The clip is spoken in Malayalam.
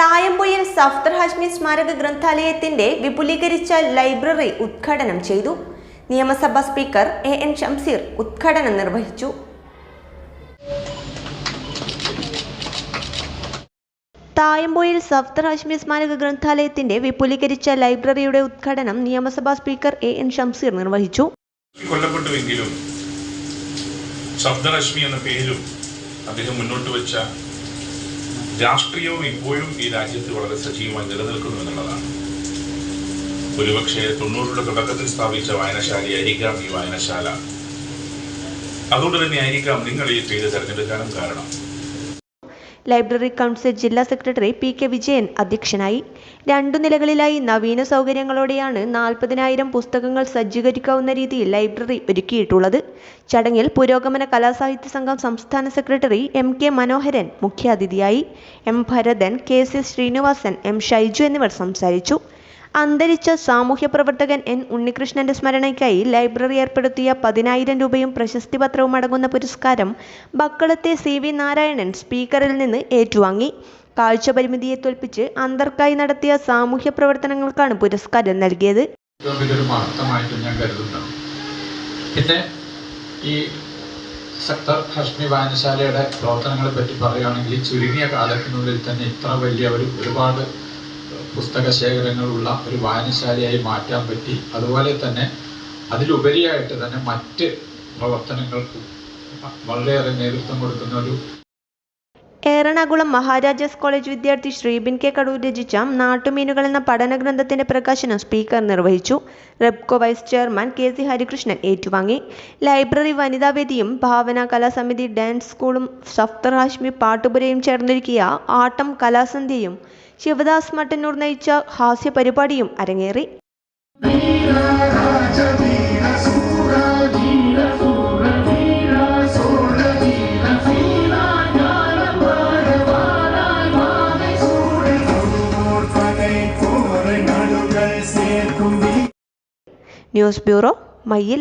തായമ്പൊയിൽ സഫ്തർ ഹാഷ്മി സ്മാരക ഗ്രന്ഥാലയത്തിന്റെ വിപുലീകരിച്ച ലൈബ്രറി ഉദ്ഘാടനം ചെയ്തു. നിയമസഭാ സ്പീക്കർ എ എൻ ഷംസീർ ഉദ്ഘാടനം നിർവഹിച്ചു. തായമ്പോയിൽ സഫ്തർ ഹാഷ്മി സ്മാരക ഗ്രന്ഥാലയത്തിന്റെ വിപുലീകരിച്ച ലൈബ്രറിയുടെ ഉദ്ഘാടനം നിയമസഭാ സ്പീക്കർ എ എൻ ഷംസീർ നിർവഹിച്ചു. കൊല്ലപ്പെട്ടുവെങ്കിലും ശബ്ദരശ്മി എന്ന പേരും അദ്ദേഹം മുന്നോട്ട് വെച്ച രാഷ്ട്രീയവും ഇപ്പോഴും ഈ രാജ്യത്ത് വളരെ സജീവമായി നിലനിൽക്കുന്നു എന്നുള്ളതാണ്. ഒരുപക്ഷെ തൊണ്ണൂറുകളുടെ തുടക്കത്തിൽ സ്ഥാപിച്ച വായനശാലയായിരിക്കാം ഈ വായനശാല. അതുകൊണ്ട് തന്നെ ആയിരിക്കാം നിങ്ങൾ ഈ പേര് തിരഞ്ഞെടുക്കാനും കാരണം. ലൈബ്രറി കൗൺസിൽ ജില്ലാ സെക്രട്ടറി പി കെ വിജയൻ അധ്യക്ഷനായി. രണ്ടു നിലകളിലായി നവീന സൗകര്യങ്ങളോടെയാണ് നാൽപ്പതിനായിരം പുസ്തകങ്ങൾ സജ്ജീകരിക്കാവുന്ന രീതിയിൽ ലൈബ്രറി ഒരുക്കിയിട്ടുള്ളത്. ചടങ്ങിൽ പുരോഗമന കലാസാഹിത്യ സംഘം സംസ്ഥാന സെക്രട്ടറി എം കെ മനോഹരൻ മുഖ്യാതിഥിയായി. M Bharathan K C Srinivasan M Shaiju എന്നിവർ സംസാരിച്ചു. അന്തരിച്ച സാമൂഹ്യ പ്രവർത്തകൻ എൻ ഉണ്ണികൃഷ്ണന്റെ സ്മരണയ്ക്കായി ലൈബ്രറി ഏർപ്പെടുത്തിയ പതിനായിരം രൂപയും പ്രശസ്തിപത്രവും അടങ്ങുന്ന പുരസ്കാരം ബക്കളത്തെ സി വി നാരായണൻ സ്പീക്കറിൽ നിന്ന് ഏറ്റുവാങ്ങി. കാഴ്ചപരിമിതിയെ തോൽപ്പിച്ച് അന്തർക്കായി നടത്തിയ സാമൂഹ്യ പ്രവർത്തനങ്ങൾക്കാണ് പുരസ്കാരം നൽകിയത്. പിന്നെ ഈ സെക്ടർ ഹഷ്മി വായനശാലയുടെ പ്രവർത്തനങ്ങളെ പറ്റി പറയുകയാണെങ്കിൽ ചുരുങ്ങിയ കാലത്തിനുള്ളിൽ തന്നെ ഇത്ര വലിയ ഒരു ഒരുപാട് പുസ്തക ശേഖരങ്ങളുള്ള ഒരു വായനശാലയായി മാറ്റാൻ പറ്റി. അതുപോലെ തന്നെ അതിലുപരിയായിട്ട് തന്നെ മറ്റ് പ്രവർത്തനങ്ങൾക്കും വളരെയേറെ നേതൃത്വം കൊടുക്കുന്ന ഒരു എറണാകുളം മഹാരാജാസ് കോളേജ് വിദ്യാർത്ഥി ശ്രീബിൻ കെ കടൂർ രചിച്ച നാട്ടുമീനുകൾ എന്ന പഠന ഗ്രന്ഥത്തിന്റെ പ്രകാശനം സ്പീക്കർ നിർവഹിച്ചു. Repco vice chairman K C Harikrishnan ഏറ്റുവാങ്ങി. ലൈബ്രറി വനിതാവേദിയും ഭാവന കലാസമിതി ഡാൻസ് സ്കൂളും സഫ്തർ ഹാഷ്മി പാട്ടുപുരയും ചേർന്നൊരുക്കിയ ആട്ടം കലാസന്ധ്യയും ശിവദാസ് മട്ടന്നൂർ നയിച്ച ഹാസ്യ പരിപാടിയും അരങ്ങേറി. News bureau Mayyil.